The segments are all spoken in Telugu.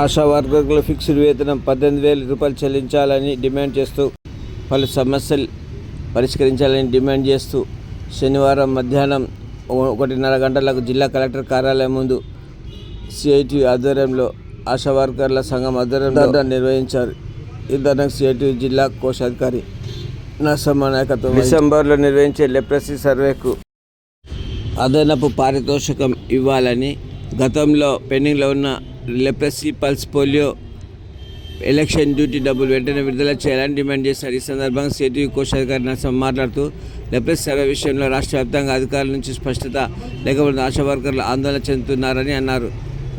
ఆశా వర్కర్ల ఫిక్స్డ్ వేతనం పద్దెనిమిది వేల రూపాయలు చెల్లించాలని డిమాండ్ చేస్తూ పలు సమస్యలు పరిష్కరించాలని డిమాండ్ చేస్తూ శనివారం మధ్యాహ్నం ఒకటిన్నర గంటలకు జిల్లా కలెక్టర్ కార్యాలయం ముందు సిఐటి ఆధ్వర్యంలో ఆశా వర్కర్ల సంఘం ఆధ్వర్యంలో నిర్వహించారు. ఈ ధర్నాకు సిఐటి జిల్లా కోశాధికారి నరసమ్మ నాయకత్వం డిసెంబర్లో నిర్వహించే లెప్రసీ సర్వేకు అదనపు పారితోషికం ఇవ్వాలని గతంలో పెండింగ్లో ఉన్న leprosy pulse polio election duty డబ్బులు వెంటనే విడుదల చేయాలని డిమాండ్ చేశారు. ఈ సందర్భంగా సిటీ కోశాధికారి నరసింహ మాట్లాడుతూ లెప్రసీ సర్వే విషయంలో రాష్ట్ర వ్యాప్తంగా అధికారుల నుంచి స్పష్టత లేకపోతే ఆశా వర్కర్లు ఆందోళన చెందుతున్నారని అన్నారు.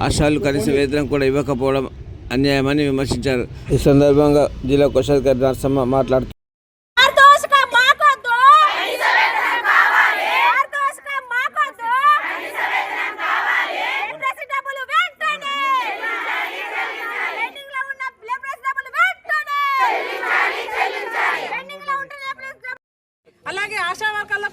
ఆశాలు కనీస వేతనం కూడా ఇవ్వకపోవడం అన్యాయమని విమర్శించారు. ఈ సందర్భంగా జిల్లా కోశాధికారి నరసింహ మాట్లాడుతూ పారితోషిక మాకొద్దు పారితోషిక మాకొద్దు లెప్రసీ డబ్బులు వెంటనే పెండింగ్లో ఉన్న లెప్రసీ డబ్బులు వెంటనే పెండింగ్లో ఉంటే లెప్రసీ డబ్బులు అలాగే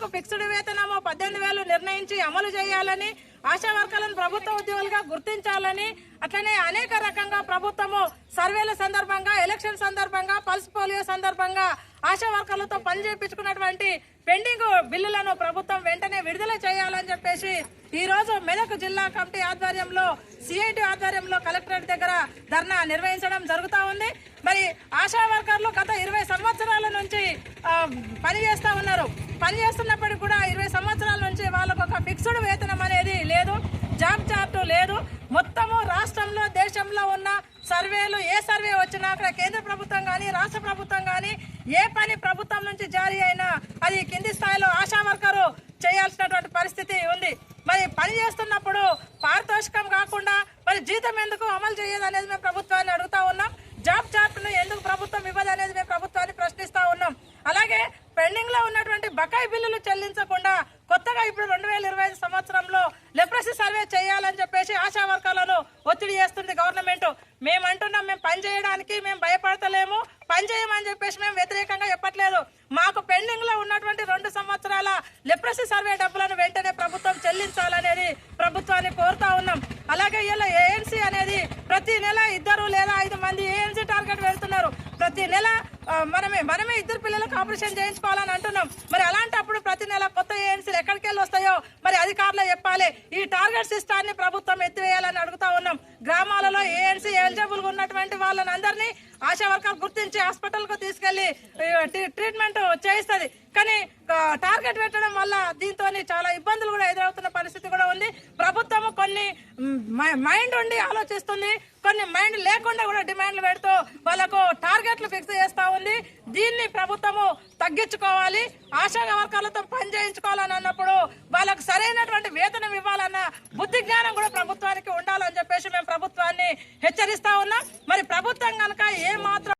ఉద్యోగులకు ఫిక్స్డ్ వేతనము పద్దెనిమిది వేలు నిర్ణయించి అమలు చేయాలని ఆశా వర్కర్లను ప్రభుత్వ ఉద్యోగులుగా గుర్తించాలని అట్లనే అనేక రకంగా ప్రభుత్వము సర్వేల సందర్భంగా ఎలక్షన్ సందర్భంగా పల్స్ పోలియో సందర్భంగా ఆశా వర్కర్లతో పని చేయించుకున్నటువంటి పెండింగ్ బిల్లులను ప్రభుత్వం వెంటనే విడుదల చేయాలని చెప్పేసి ఈ రోజు మెదక్ జిల్లా కమిటీ ఆధ్వర్యంలో సిఐటి ఆధ్వర్యంలో కలెక్టరేట్ దగ్గర ధర్నా నిర్వహించడం జరుగుతూ ఉంది. మరి ఆశా వర్కర్లు గత ఇరవై సంవత్సరాల నుంచి పనిచేస్తూ పని చేస్తూ ఉన్నారు. పని చేస్తున్నప్పటికీ కూడా ఇరవై సంవత్సరాల నుంచి వాళ్ళకు ఒక ఫిక్స్డ్ వేతనం అనేది లేదు జాబ్ చార్ట్ లేదు. మొత్తము రాష్ట్రంలో దేశంలో ఉన్న సర్వేలు ఏ సర్వే వచ్చినా అక్కడ కేంద్ర ప్రభుత్వం కానీ రాష్ట్ర ప్రభుత్వం కానీ ఏ పని ప్రభుత్వం నుంచి జారీ అయినా అది కింది స్థాయిలో ఆశా వర్కరు చేయాల్సినటువంటి పరిస్థితి ఉంది. మరి పని చేస్తున్నప్పుడు జీతం ఎందుకు అమలు చేయదు అనేది మేము ప్రభుత్వాన్ని అడుగుతా ఉన్నాం. జాబ్ చార్ట్ను ఎందుకు ప్రభుత్వం ఇవ్వదు అనేది మేము ప్రభుత్వాన్ని ప్రశ్నిస్తా ఉన్నాం. అలాగే పెండింగ్లో ఉన్నటువంటి బకాయి బిల్లులు చెల్లించకుండా కొత్తగా ఇప్పుడు రెండు వేల ఇరవై ఐదు సంవత్సరంలో లెప్రసీ సర్వే చేయాలని చెప్పేసి ఆశా వర్గాలను ఒత్తిడి చేస్తుంది గవర్నమెంట్. మేము అంటున్నాం మేము పని చేయడానికి మేము భయపడతలేము. పని చేయమని చెప్పేసి మేము వ్యతిరేకంగా చెప్పట్లేదు. మాకు పెండింగ్లో ఉన్నటువంటి రెండు సంవత్సరాల లెప్రసీ సర్వే డబ్బులను వెంటనే ప్రభుత్వం చెల్లించాలనేది ప్రభుత్వాన్ని కోరుతా ఉన్నాం. అలాగే ఇలా ప్రతి నెల ఇద్దరు లేదా ఐదు మంది ఏఎన్సీ టార్గెట్ పెడుతున్నారు. ప్రతి నెల మనమే మనమే ఇద్దరు పిల్లలకు ఆపరేషన్ చేయించుకోవాలని అంటున్నాం. మరి అలాంటప్పుడు ప్రతి నెల కొత్త ఏఎన్సీలు ఎక్కడికి వెళ్ళి వస్తాయో మరి అధికారులు చెప్పాలి. ఈ టార్గెట్ సిస్టాన్ని ప్రభుత్వం ఎత్తివేయాలని అడుగుతా ఉన్నాం. గ్రామాలలో ఏఎన్సీ ఎలిజిబుల్గా ఉన్నటువంటి వాళ్ళని అందరినీ ఆశా వర్కర్ గుర్తించి హాస్పిటల్కు తీసుకెళ్ళి ట్రీట్మెంట్ చేయిస్తుంది. కానీ టార్గెట్ పెట్టడం వల్ల దీంతో చాలా ఇబ్బందులు కూడా ఎదురవుతున్న పరిస్థితి కూడా ఉంది. ప్రభుత్వము కొన్ని మైండ్ ఉండి ఆలోచిస్తుంది కొన్ని మైండ్ లేకుండా కూడా డిమాండ్లు పెడుతూ వాళ్ళకు టార్గెట్లు ఫిక్స్ చేస్తా ఉంది. దీన్ని ప్రభుత్వము తగ్గించుకోవాలి. ఆశా వర్గాలతో పని చేయించుకోవాలని అన్నప్పుడు వాళ్ళకు సరైనటువంటి వేతనం ఇవ్వాలన్న బుద్ధి జ్ఞానం కూడా ప్రభుత్వానికి ఉండాలని చెప్పేసి మేము ప్రభుత్వాన్ని హెచ్చరిస్తా ఉన్నాం. మరి ప్రభుత్వం కనుక ఏ మాత్రం